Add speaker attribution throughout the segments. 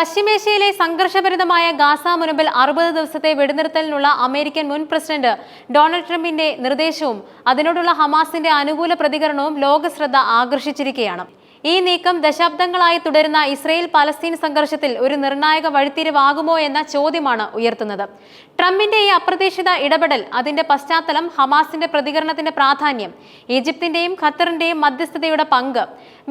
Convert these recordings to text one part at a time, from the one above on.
Speaker 1: പശ്ചിമേഷ്യയിലെ സംഘർഷഭരിതമായ ഗാസ മുനമ്പിൽ അറുപത് ദിവസത്തെ വെടിനിർത്തലിനുള്ള അമേരിക്കൻ മുൻ പ്രസിഡന്റ് ഡൊണാൾഡ് ട്രംപിന്റെ നിർദ്ദേശവും അതിനോടുള്ള ഹമാസിന്റെ അനുകൂല പ്രതികരണവും ലോകശ്രദ്ധ ആകർഷിച്ചിരിക്കുകയാണ്. ഈ നീക്കം ദശാബ്ദങ്ങളായി തുടരുന്ന ഇസ്രയേൽ പലസ്തീൻ സംഘർഷത്തിൽ ഒരു നിർണായക വഴിത്തിരിവാകുമോ എന്ന ചോദ്യമാണ് ഉയർത്തുന്നത്. ട്രംപിന്റെ ഈ അപ്രതീക്ഷിത ഇടപെടൽ അതിന്റെ പശ്ചാത്തലം ഹമാസിന്റെ പ്രതികരണത്തിന്റെ പ്രാധാന്യം ഈജിപ്തിന്റെയും ഖത്തറിന്റെയും മധ്യസ്ഥതയുടെ പങ്ക്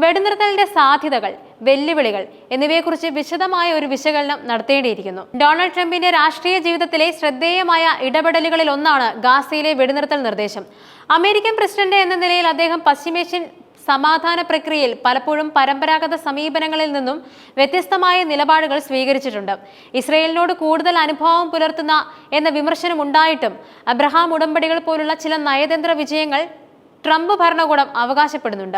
Speaker 1: വെടിനിർത്തലിന്റെ സാധ്യതകൾ വെല്ലുവിളികൾ എന്നിവയെക്കുറിച്ച് വിശദമായ ഒരു വിശകലനം നടത്തേണ്ടിയിരിക്കുന്നു. ഡൊണാൾഡ് ട്രംപിന്റെ രാഷ്ട്രീയ ജീവിതത്തിലെ ശ്രദ്ധേയമായ ഇടപെടലുകളിൽ ഒന്നാണ് ഗാസയിലെ വെടിനിർത്തൽ നിർദ്ദേശം. അമേരിക്കൻ പ്രസിഡന്റ് എന്ന നിലയിൽ അദ്ദേഹം പശ്ചിമേഷ്യൻ സമാധാന പ്രക്രിയയിൽ പലപ്പോഴും പരമ്പരാഗത സമീപനങ്ങളിൽ നിന്നും വ്യത്യസ്തമായ നിലപാടുകൾ സ്വീകരിച്ചിട്ടുണ്ട്. ഇസ്രയേലിനോട് കൂടുതൽ അനുഭവം പുലർത്തുന്ന എന്ന വിമർശനം ഉണ്ടായിട്ടും അബ്രഹാം ഉടമ്പടികൾ പോലുള്ള ചില നയതന്ത്ര വിജയങ്ങൾ ട്രംപ് ഭരണകൂടം അവകാശപ്പെടുന്നുണ്ട്.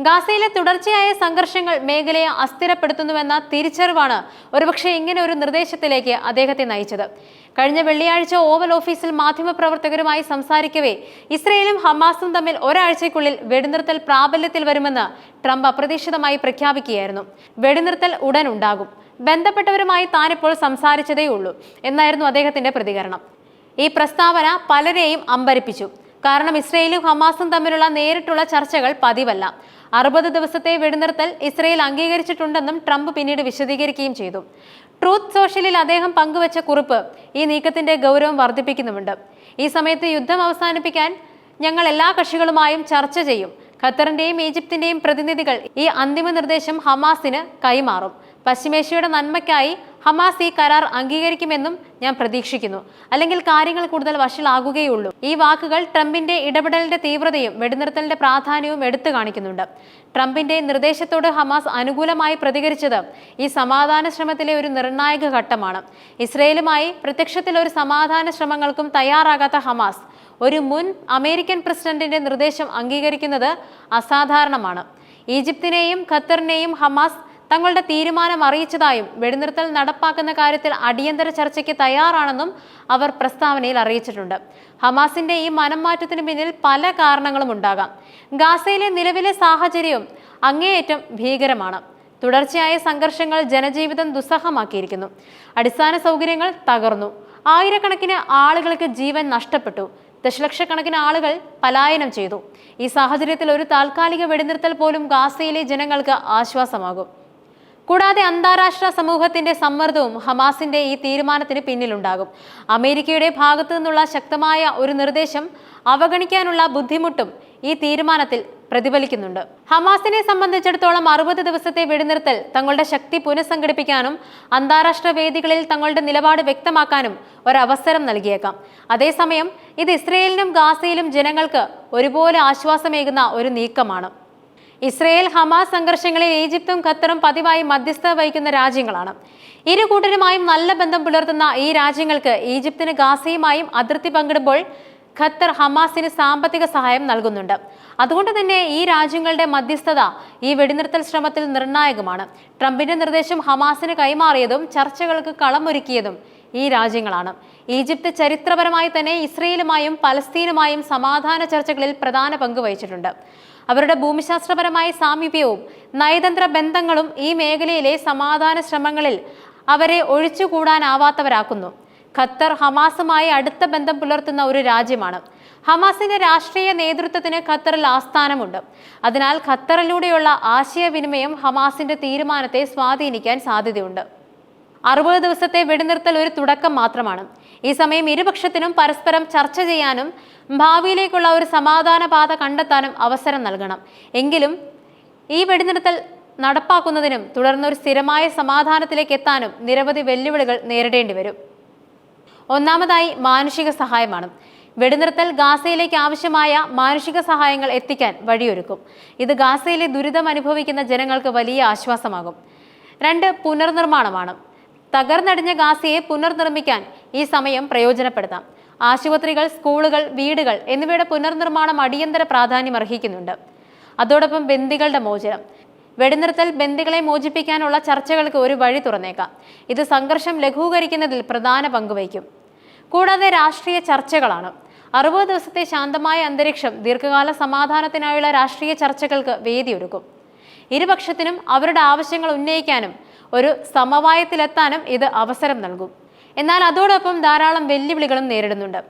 Speaker 1: ഗാസയിലെ തുടർച്ചയായ സംഘർഷങ്ങൾ മേഖലയെ അസ്ഥിരപ്പെടുത്തുന്നുവെന്ന തിരിച്ചറിവാണ് ഒരുപക്ഷെ ഇങ്ങനെ ഒരു നിർദ്ദേശത്തിലേക്ക് അദ്ദേഹത്തെ നയിച്ചത്. കഴിഞ്ഞ വെള്ളിയാഴ്ച ഓവൽ ഓഫീസിൽ മാധ്യമപ്രവർത്തകരുമായി സംസാരിക്കവേ ഇസ്രയേലും ഹമാസും തമ്മിൽ ഒരാഴ്ചയ്ക്കുള്ളിൽ വെടിനിർത്തൽ പ്രാബല്യത്തിൽ വരുമെന്ന് ട്രംപ് അപ്രതീക്ഷിതമായി പ്രഖ്യാപിക്കുകയായിരുന്നു. വെടിനിർത്തൽ ഉടൻ ഉണ്ടാകും. ബന്ധപ്പെട്ടവരുമായി താനിപ്പോൾ സംസാരിച്ചതേയുള്ളൂ എന്നായിരുന്നു അദ്ദേഹത്തിന്റെ പ്രതികരണം. ഈ പ്രസ്താവന പലരെയും അമ്പരിപ്പിച്ചു. കാരണം ഇസ്രയേലും ഹമാസും തമ്മിലുള്ള നേരിട്ടുള്ള ചർച്ചകൾ പതിവല്ല. അറുപത് ദിവസത്തെ വെടിനിർത്തൽ ഇസ്രയേൽ അംഗീകരിച്ചിട്ടുണ്ടെന്നും ട്രംപ് പിന്നീട് വിശദീകരിക്കുകയും ചെയ്തു. ട്രൂത്ത് സോഷ്യലിൽ അദ്ദേഹം പങ്കുവച്ച കുറിപ്പ് ഈ നീക്കത്തിന്റെ ഗൗരവം വർദ്ധിപ്പിക്കുന്നുമുണ്ട്. ഈ സമയത്ത് യുദ്ധം അവസാനിപ്പിക്കാൻ ഞങ്ങൾ എല്ലാ കക്ഷികളുമായും ചർച്ച ചെയ്യും. ഖത്തറിന്റെയും ഈജിപ്തിന്റെയും പ്രതിനിധികൾ ഈ അന്തിമ നിർദ്ദേശം ഹമാസിന് കൈമാറും. പശ്ചിമേഷ്യയുടെ നന്മയ്ക്കായി ഹമാസ് ഈ കരാർ അംഗീകരിക്കുമെന്നും ഞാൻ പ്രതീക്ഷിക്കുന്നു. അല്ലെങ്കിൽ കാര്യങ്ങൾ കൂടുതൽ വഷളാകുകയുള്ളൂ. ഈ വാക്കുകൾ ട്രംപിന്റെ ഇടപെടലിന്റെ തീവ്രതയും വെടിനിർത്തലിന്റെ പ്രാധാന്യവും എടുത്തു കാണിക്കുന്നുണ്ട്. ട്രംപിന്റെ നിർദ്ദേശത്തോട് ഹമാസ് അനുകൂലമായി പ്രതികരിച്ചത് ഈ സമാധാന ശ്രമത്തിലെ ഒരു നിർണായക ഘട്ടമാണ്. ഇസ്രയേലുമായി പ്രത്യക്ഷത്തിൽ ഒരു സമാധാന ശ്രമങ്ങൾക്കും തയ്യാറാകാത്ത ഹമാസ് ഒരു മുൻ അമേരിക്കൻ പ്രസിഡന്റിന്റെ നിർദ്ദേശം അംഗീകരിക്കുന്നത് അസാധാരണമാണ്. ഈജിപ്തിനെയും ഖത്തറിനെയും ഹമാസ് തങ്ങളുടെ തീരുമാനം അറിയിച്ചതായും വെടിനിർത്തൽ നടപ്പാക്കുന്ന കാര്യത്തിൽ അടിയന്തര ചർച്ചയ്ക്ക് തയ്യാറാണെന്നും അവർ പ്രസ്താവനയിൽ അറിയിച്ചിട്ടുണ്ട്. ഹമാസിന്റെ ഈ മനംമാറ്റത്തിന് പിന്നിൽ പല കാരണങ്ങളും ഉണ്ടാകാം. ഗാസയിലെ നിലവിലെ സാഹചര്യവും അങ്ങേയറ്റം ഭീകരമാണ്. തുടർച്ചയായ സംഘർഷങ്ങൾ ജനജീവിതം ദുസ്സഹമാക്കിയിരിക്കുന്നു. അടിസ്ഥാന സൗകര്യങ്ങൾ തകർന്നു. ആയിരക്കണക്കിന് ആളുകൾക്ക് ജീവൻ നഷ്ടപ്പെട്ടു. ദശലക്ഷക്കണക്കിന് ആളുകൾ പലായനം ചെയ്തു. ഈ സാഹചര്യത്തിൽ ഒരു താൽക്കാലിക വെടിനിർത്തൽ പോലും ഗാസയിലെ ജനങ്ങൾക്ക് ആശ്വാസമാകും. കൂടാതെ അന്താരാഷ്ട്ര സമൂഹത്തിന്റെ സമ്മർദ്ദവും ഹമാസിന്റെ ഈ തീരുമാനത്തിന് പിന്നിലുണ്ടാകും. അമേരിക്കയുടെ ഭാഗത്തു നിന്നുള്ള ശക്തമായ ഒരു നിർദ്ദേശം അവഗണിക്കാനുള്ള ബുദ്ധിമുട്ടും ഈ തീരുമാനത്തിൽ പ്രതിഫലിക്കുന്നുണ്ട്. ഹമാസിനെ സംബന്ധിച്ചിടത്തോളം അറുപത് ദിവസത്തെ വെടിനിർത്തൽ തങ്ങളുടെ ശക്തി പുനഃസംഘടിപ്പിക്കാനും അന്താരാഷ്ട്ര വേദികളിൽ തങ്ങളുടെ നിലപാട് വ്യക്തമാക്കാനും ഒരവസരം നൽകിയേക്കാം. അതേസമയം ഇത് ഇസ്രയേലിനും ഗാസയിലും ജനങ്ങൾക്ക് ഒരുപോലെ ആശ്വാസമേകുന്ന ഒരു നീക്കമാണ്. ഇസ്രയേൽ ഹമാസ് സംഘർഷങ്ങളിൽ ഈജിപ്തും ഖത്തറും പതിവായി മധ്യസ്ഥത വഹിക്കുന്ന രാജ്യങ്ങളാണ്. ഇരു കൂട്ടരുമായും നല്ല ബന്ധം പുലർത്തുന്ന ഈ രാജ്യങ്ങൾക്ക് ഈജിപ്തിന് ഗാസയുമായും അതിർത്തി പങ്കിടുമ്പോൾ ഖത്തർ ഹമാസിന് സാമ്പത്തിക സഹായം നൽകുന്നുണ്ട്. അതുകൊണ്ട് തന്നെ ഈ രാജ്യങ്ങളുടെ മധ്യസ്ഥത ഈ വെടിനിർത്തൽ ശ്രമത്തിൽ നിർണായകമാണ്. ട്രംപിന്റെ നിർദ്ദേശം ഹമാസിന് കൈമാറിയതും ചർച്ചകൾക്ക് കളമൊരുക്കിയതും ഈ രാജ്യങ്ങളാണ്. ഈജിപ്ത് ചരിത്രപരമായി തന്നെ ഇസ്രയേലുമായും പലസ്തീനുമായും സമാധാന ചർച്ചകളിൽ പ്രധാന പങ്ക് വഹിച്ചിട്ടുണ്ട്. അവരുടെ ഭൂമിശാസ്ത്രപരമായ സാമീപ്യവും നയതന്ത്ര ബന്ധങ്ങളും ഈ മേഖലയിലെ സമാധാന ശ്രമങ്ങളിൽ അവരെ ഒഴിച്ചുകൂടാനാവാത്തവരാക്കുന്നു. ഖത്തർ ഹമാസുമായി അടുത്ത ബന്ധം പുലർത്തുന്ന ഒരു രാജ്യമാണ്. ഹമാസിന്റെ രാഷ്ട്രീയ നേതൃത്വത്തിന് ഖത്തറിൽ ആസ്ഥാനമുണ്ട്. അതിനാൽ ഖത്തറിലൂടെയുള്ള ആശയവിനിമയം ഹമാസിന്റെ തീരുമാനത്തെ സ്വാധീനിക്കാൻ സാധ്യതയുണ്ട്. അറുപത് ദിവസത്തെ വെടിനിർത്തൽ ഒരു തുടക്കം മാത്രമാണ്. ഈ സമയം ഇരുപക്ഷത്തിനും പരസ്പരം ചർച്ച ചെയ്യാനും ഭാവിയിലേക്കുള്ള ഒരു സമാധാന പാത കണ്ടെത്താനും അവസരം നൽകണം. എങ്കിലും ഈ വെടിനിർത്തൽ നടപ്പാക്കുന്നതിനും തുടർന്ന് ഒരു സ്ഥിരമായ സമാധാനത്തിലേക്ക് എത്താനും നിരവധി വെല്ലുവിളികൾ നേരിടേണ്ടി വരും. ഒന്നാമതായി മാനുഷിക സഹായമാണ്. വെടിനിർത്തൽ ഗാസയിലേക്ക് ആവശ്യമായ മാനുഷിക സഹായങ്ങൾ എത്തിക്കാൻ വഴിയൊരുക്കും. ഇത് ഗാസയിലെ ദുരിതം അനുഭവിക്കുന്ന ജനങ്ങൾക്ക് വലിയ ആശ്വാസമാകും. രണ്ട് പുനർനിർമ്മാണമാണ്. തകർന്നടിഞ്ഞ ഗാസയെ പുനർനിർമ്മിക്കാൻ ഈ സമയം പ്രയോജനപ്പെടുത്താം. ആശുപത്രികൾ സ്കൂളുകൾ വീടുകൾ എന്നിവയുടെ പുനർനിർമ്മാണം അടിയന്തര പ്രാധാന്യം അർഹിക്കുന്നുണ്ട്. അതോടൊപ്പം ബന്ദികളുടെ മോചനം. വെടിനിർത്തൽ ബന്ദികളെ മോചിപ്പിക്കാനുള്ള ചർച്ചകൾക്ക് ഒരു വഴി തുറന്നേക്കാം. ഇത് സംഘർഷം ലഘൂകരിക്കുന്നതിൽ പ്രധാന പങ്കുവയ്ക്കും കൂടാതെ രാഷ്ട്രീയ ചർച്ചകളാണ്. അറുപത് ദിവസത്തെ ശാന്തമായ അന്തരീക്ഷം ദീർഘകാല സമാധാനത്തിനായുള്ള രാഷ്ട്രീയ ചർച്ചകൾക്ക് വേദിയൊരുക്കും. ഇരുപക്ഷത്തിനും അവരുടെ ആവശ്യങ്ങൾ ഉന്നയിക്കാനും ഒരു സമവായത്തിലെത്താനും ഇത് അവസരം നൽകും. എന്നാൽ അതോടൊപ്പം ധാരാളം വെല്ലുവിളികളും നേരിടുന്നുണ്ട്.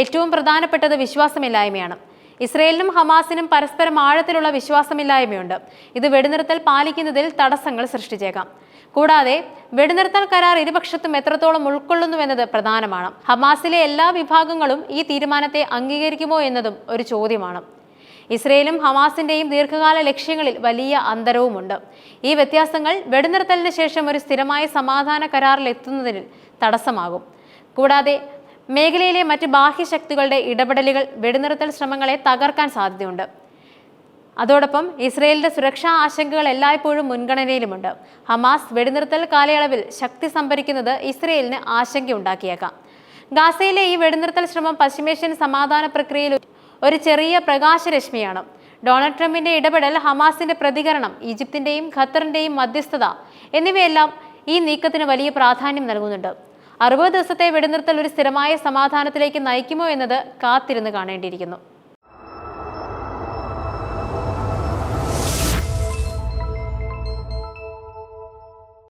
Speaker 1: ഏറ്റവും പ്രധാനപ്പെട്ടത് വിശ്വാസമില്ലായ്മയാണ്. ഇസ്രയേലിനും ഹമാസിനും പരസ്പരം ആഴത്തിലുള്ള വിശ്വാസമില്ലായ്മയുണ്ട്. ഇത് വെടിനിർത്തൽ പാലിക്കുന്നതിൽ തടസ്സങ്ങൾ സൃഷ്ടിച്ചേക്കാം. കൂടാതെ വെടിനിർത്തൽ കരാർ ഇരുപക്ഷത്തും എത്രത്തോളം ഉൾക്കൊള്ളുന്നുവെന്നത് പ്രധാനമാണ്. ഹമാസിലെ എല്ലാ വിഭാഗങ്ങളും ഈ തീരുമാനത്തെ അംഗീകരിക്കുമോ എന്നതും ഒരു ചോദ്യമാണ്. ഇസ്രയേലും ഹമാസിന്റെയും ദീർഘകാല ലക്ഷ്യങ്ങളിൽ വലിയ അന്തരവുമുണ്ട്. ഈ വ്യത്യാസങ്ങൾ വെടിനിർത്തലിന് ശേഷം ഒരു സ്ഥിരമായ സമാധാന കരാറിൽ എത്തുന്നതിന് തടസ്സമാകും. കൂടാതെ മേഖലയിലെ മറ്റ് ബാഹ്യശക്തികളുടെ ഇടപെടലുകൾ വെടിനിർത്തൽ ശ്രമങ്ങളെ തകർക്കാൻ സാധ്യതയുണ്ട്. അതോടൊപ്പം ഇസ്രയേലിന്റെ സുരക്ഷാ ആശങ്കകൾ എല്ലായ്പ്പോഴും മുൻഗണനയിലുമുണ്ട്. ഹമാസ് വെടിനിർത്തൽ കാലയളവിൽ ശക്തി സംഭരിക്കുന്നത് ഇസ്രയേലിന് ആശങ്കയുണ്ടാക്കിയേക്കാം. ഗാസയിലെ ഈ വെടിനിർത്തൽ ശ്രമം പശ്ചിമേഷ്യൻ സമാധാന പ്രക്രിയയിൽ ഒരു ചെറിയ പ്രകാശരശ്മിയാണ്. ഡൊണാൾഡ് ട്രംപിന്റെ ഇടപെടൽ ഹമാസിന്റെ പ്രതികരണം ഈജിപ്തിന്റെയും ഖത്തറിന്റെയും മധ്യസ്ഥത എന്നിവയെല്ലാം ഈ നീക്കത്തിന് വലിയ പ്രാധാന്യം നൽകുന്നുണ്ട്. അറുപത് ദിവസത്തെ വെടിനിർത്തൽ ഒരു സ്ഥിരമായ സമാധാനത്തിലേക്ക് നയിക്കുമോ എന്നത് കാത്തിരുന്ന് കാണേണ്ടിയിരിക്കുന്നു.